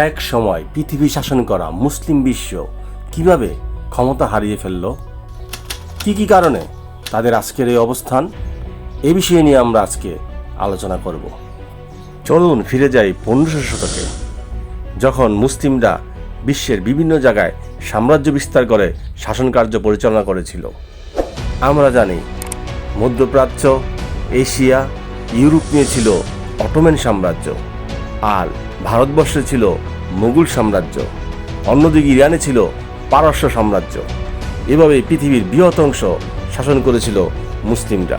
এক সময় পৃথিবী শাসন করা মুসলিম বিশ্ব কীভাবে ক্ষমতা হারিয়ে ফেলল? কি কি কারণে তাদের আজকের এই অবস্থান? এ বিষয়ে নিয়ে আমরা আজকে আলোচনা করব। চলুন ফিরে যাই পনেরোশো শতকে, যখন মুসলিমরা বিশ্বের বিভিন্ন জায়গায় সাম্রাজ্য বিস্তার করে শাসন কার্য পরিচালনা করেছিল। আমরা জানি, মধ্যপ্রাচ্য, এশিয়া, ইউরোপ নিয়ে ছিল অটোমেন সাম্রাজ্য, আর ভারতবর্ষে ছিল মুঘল সাম্রাজ্য, অন্যদিকে ইরানে ছিল পারস্য সাম্রাজ্য। এভাবে পৃথিবীর বৃহৎ অংশ শাসন করেছিল মুসলিমরা।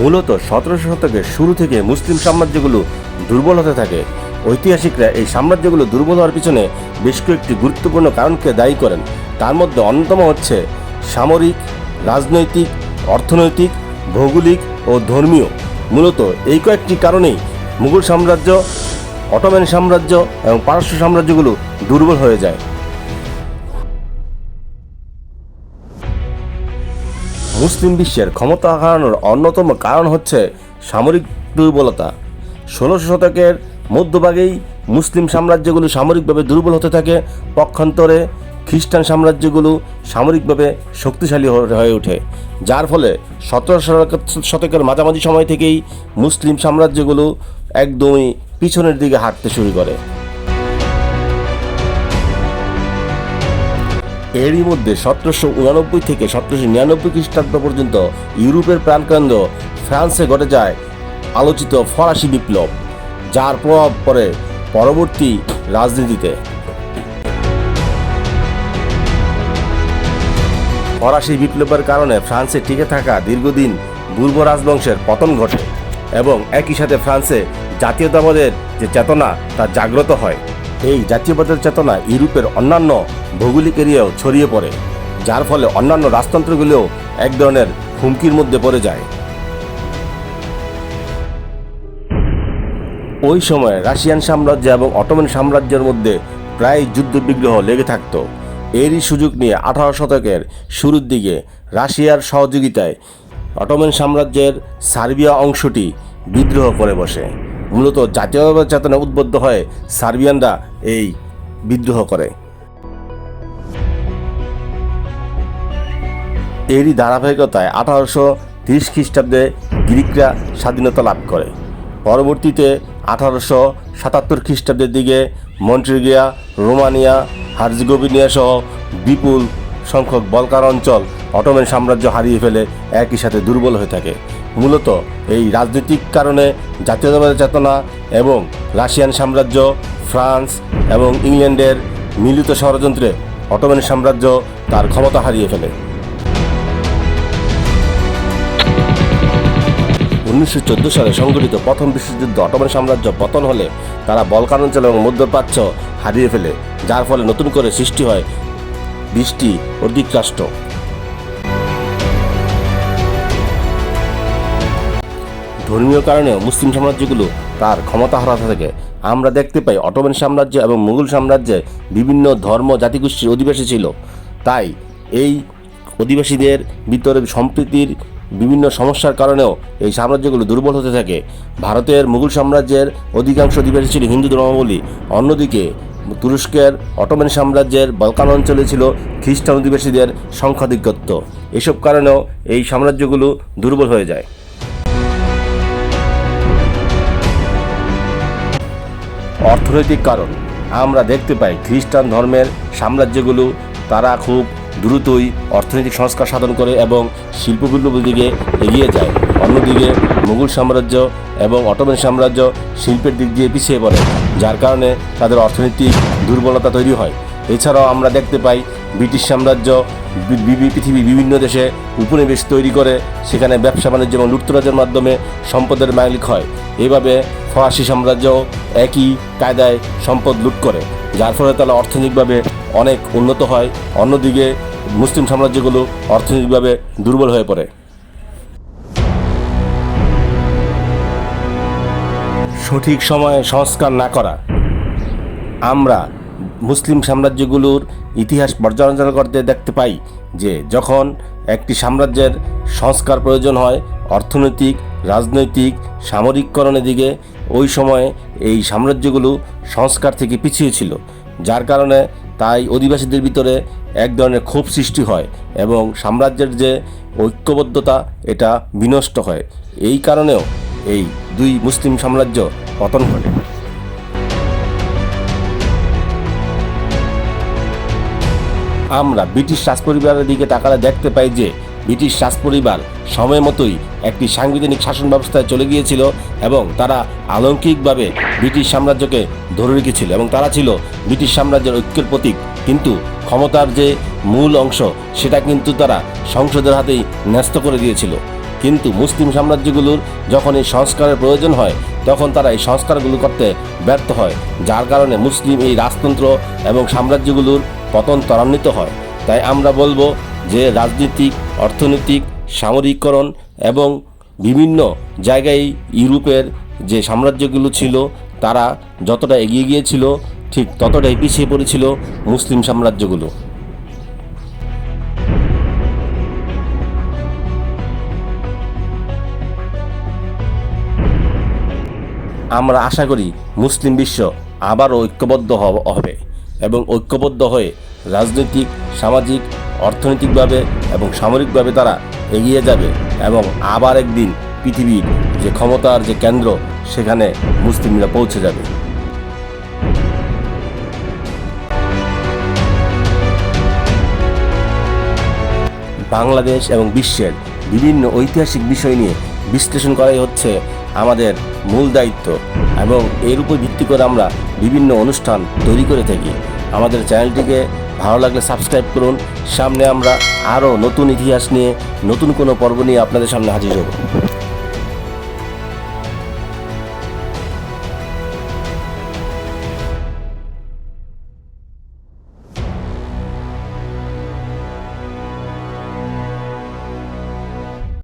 মূলত সতেরোশো শতকের শুরু থেকে মুসলিম সাম্রাজ্যগুলো দুর্বল হতে থাকে। ঐতিহাসিকরা এই সাম্রাজ্যগুলো দুর্বল হওয়ার পিছনে বেশ কয়েকটি গুরুত্বপূর্ণ কারণকে দায়ী করেন। তার মধ্যে অন্যতম হচ্ছে সামরিক, রাজনৈতিক, অর্থনৈতিক, ভৌগোলিক ও ধর্মীয়। মূলত এই কয়েকটি কারণেই মুঘল সাম্রাজ্য অটোম্যান সাম্রাজ্য এবং পারস্য সাম্রাজ্যগুলো দুর্বল হয়ে যায়। মুসলিম বিশ্বের ক্ষমতা হারানোর অন্যতম কারণ হচ্ছে সামরিক দুর্বলতা। ষোলোশো শতকের মধ্যভাগেই মুসলিম সাম্রাজ্যগুলো সামরিকভাবে দুর্বল হতে থাকে, পক্ষান্তরে খ্রিস্টান সাম্রাজ্যগুলো সামরিকভাবে শক্তিশালী হয়ে ওঠে, যার ফলে সতেরোশো শতকের মাঝামাঝি সময় থেকেই মুসলিম সাম্রাজ্যগুলো একদমই পিছনের দিকে হাঁটতে শুরু করে। এরই মধ্যে সতেরোশো উনানব্বই থেকে সতেরোশো নিরানব্বই খ্রিস্টাব্দ পর্যন্ত ইউরোপের প্রাণকেন্দ্র ফ্রান্সে ঘটে যায় আলোচিত ফরাসি বিপ্লব, যার প্রভাব পড়ে পরবর্তী রাজনীতিতে। ফরাসি বিপ্লবের কারণে ফ্রান্সে টিকে থাকা দীর্ঘদিন পূর্ব রাজবংশের পতন ঘটে। এবং একই সাথে ফ্রান্সে জাতীয়তাবাদের যে চেতনা, তা জাগ্রত হয়। এই জাতীয়বাদের চেতনা ইউরোপের অন্যান্য ভৌগোলিক এরিয়াও ছড়িয়ে পড়ে, যার ফলে অন্যান্য রাজতন্ত্রগুলিও এক ধরনের হুমকির মধ্যে পড়ে যায়। ওই সময় রাশিয়ান সাম্রাজ্য এবং অটোমান সাম্রাজ্যের মধ্যে প্রায় যুদ্ধ বিগ্রহ লেগে থাকতো। এরই সুযোগ নিয়ে আঠারো শতকের শুরুর দিকে রাশিয়ার সহযোগিতায় অটোমান সাম্রাজ্যের সার্বিয়া অংশটি বিদ্রোহ করে বসে। মূলত জাতীয়তাবাদ চেতনা উদ্বুদ্ধ হয়ে সার্বিয়ানরা এই বিদ্রোহ করে। এরই ধারাবাহিকতায় আঠারোশো তিরিশ খ্রিস্টাব্দে গ্রিকরা স্বাধীনতা লাভ করে। পরবর্তীতে আঠারোশো সাতাত্তর খ্রিস্টাব্দের দিকে মন্ট্রিগিয়া, রোমানিয়া, হার্জগোভিনিয়া সহ বিপুল সংখ্যক বলকার অঞ্চল অটোমেন সাম্রাজ্য হারিয়ে ফেলে একই সাথে দুর্বল হয়ে থাকে। মূলত এই রাজনৈতিক কারণে জাতীয়তাবাদের চেতনা এবং রাশিয়ান সাম্রাজ্য, ফ্রান্স এবং ইংল্যান্ডের মিলিত ষড়যন্ত্রে অটোমেন সাম্রাজ্য তার ক্ষমতা হারিয়ে ফেলে। উনিশশো চোদ্দ সালে সংঘটিত প্রথম বিশ্বযুদ্ধ অটোমান সাম্রাজ্য পতন হলে তারা বলকান অঞ্চল এবং মধ্যপ্রাচ্য হারিয়ে ফেলে, যার ফলে নতুন করে সৃষ্টি হয় বৃষ্টি অধিক রাষ্ট্র। ধর্মীয় কারণেও মুসলিম সাম্রাজ্যগুলো তার ক্ষমতা হারাতে থাকে। আমরা দেখতে পাই অটোমান সাম্রাজ্য এবং মুঘল সাম্রাজ্যে বিভিন্ন ধর্ম জাতিগোষ্ঠীর অধিবাসী ছিল। তাই এই অধিবাসীদের ভিতরে সম্প্রীতির বিভিন্ন সমস্যার কারণেও এই সাম্রাজ্যগুলো দুর্বল হতে থাকে। ভারতের মুঘল সাম্রাজ্যের অধিকাংশ অধিবাসী ছিল হিন্দু ধর্মাবলী অন্যদিকে তুরস্কের অটোমান সাম্রাজ্যের বলকান অঞ্চলে ছিল খ্রিস্টান অধিবাসীদের সংখ্যাধিক্যত্ব এসব কারণেও এই সাম্রাজ্যগুলো দুর্বল হয়ে যায়। অর্থনৈতিক কারণ। আমরা দেখতে পাই খ্রিস্টান ধর্মের সাম্রাজ্যগুলো তারা খুব দ্রুতই অর্থনৈতিক সংস্কার সাধন করে এবং শিল্প বিপ্লবের দিকে এগিয়ে যায়। অন্যদিকে মুঘল সাম্রাজ্য এবং অটোমান সাম্রাজ্য শিল্পের দিক দিয়ে পিছিয়ে পড়ে, যার কারণে তাদের অর্থনৈতিক দুর্বলতা তৈরি হয়। এছাড়াও আমরা দেখতে পাই ব্রিটিশ সাম্রাজ্য পৃথিবীর বিভিন্ন দেশে উপনিবেশ তৈরি করে, সেখানে ব্যবসা বাণিজ্য এবং লুটতরাজের মাধ্যমে সম্পদের মালিক হয়। এইভাবে ফরাসি সাম্রাজ্য একই কায়দায় সম্পদ লুট করে, যার ফলে তারা অর্থনৈতিকভাবে অনেক উন্নত হয়। অন্যদিকে মুসলিম সাম্রাজ্যগুলো অর্থনৈতিকভাবে দুর্বল হয়ে পড়ে। সঠিক সময়ে সংস্কার না করা। আমরা মুসলিম সাম্রাজ্যগুলোর ইতিহাস পর্যালোচনা করতে দেখতে পাই যে যখন একটি সাম্রাজ্যের সংস্কার প্রয়োজন হয়, অর্থনৈতিক, রাজনৈতিক, সামরিককরণের দিকে, ওই সময়ে এই সাম্রাজ্যগুলো সংস্কার থেকে পিছিয়ে ছিল, যার কারণে তাই অধিবাসীদের ভিতরে এক ধরনের ক্ষোভ সৃষ্টি হয় এবং সাম্রাজ্যের যে ঐক্যবদ্ধতা, এটা বিনষ্ট হয়। এই কারণেও এই দুই মুসলিম সাম্রাজ্য পতন ঘটে। আমরা ব্রিটিশ রাজপরিবারের দিকে তাকালে দেখতে পাই যে ব্রিটিশ রাজপরিবার সময় মতোই একটি সাংবিধানিক শাসন ব্যবস্থায় চলে গিয়েছিল এবং তারা আলৌকিকভাবে ব্রিটিশ সাম্রাজ্যকে ধরে রেখেছিল এবং তারা ছিল ব্রিটিশ সাম্রাজ্যের ঐক্যের প্রতীক। কিন্তু ক্ষমতার যে মূল অংশ, সেটা কিন্তু তারা সংসদের হাতেই ন্যস্ত করে দিয়েছিল। কিন্তু মুসলিম সাম্রাজ্যগুলোর যখন এই সংস্কারের প্রয়োজন হয় তখন তারা এই সংস্কারগুলো করতে ব্যর্থ হয়, যার কারণে মুসলিম এই রাজতন্ত্র এবং সাম্রাজ্যগুলোর পতন ত্বরান্বিত হয়। তাই আমরা বলব যে রাজনীতিক, অর্থনৈতিক, সামরিককরণ এবং বিভিন্ন জায়গায় ইউরোপের যে সাম্রাজ্যগুলো ছিল, তারা যতটা এগিয়ে গিয়েছিল, ঠিক ততটাই পিছিয়ে পড়েছিল মুসলিম সাম্রাজ্যগুলো। আমরা আশা করি মুসলিম বিশ্ব আবারও ঐক্যবদ্ধ হবে এবং ঐক্যবদ্ধ হয়ে রাজনৈতিক, সামাজিক, অর্থনৈতিকভাবে এবং সামরিকভাবে তারা এগিয়ে যাবে এবং আবার একদিন পৃথিবীর যে ক্ষমতার যে কেন্দ্র, সেখানে মুসলিমরা পৌঁছে যাবে। বাংলাদেশ এবং বিশ্বের বিভিন্ন ঐতিহাসিক বিষয় নিয়ে বিশ্লেষণ করাই হচ্ছে আমাদের মূল দায়িত্ব এবং এর উপর ভিত্তি করে আমরা বিভিন্ন অনুষ্ঠান তৈরি করে থাকি। আমাদের চ্যানেলটিকে ভালো লাগলে সাবস্ক্রাইব করুন। সামনে আমরা আরও নতুন ইতিহাস নিয়ে নতুন কোনো পর্ব নিয়ে আপনাদের সামনে হাজির হব।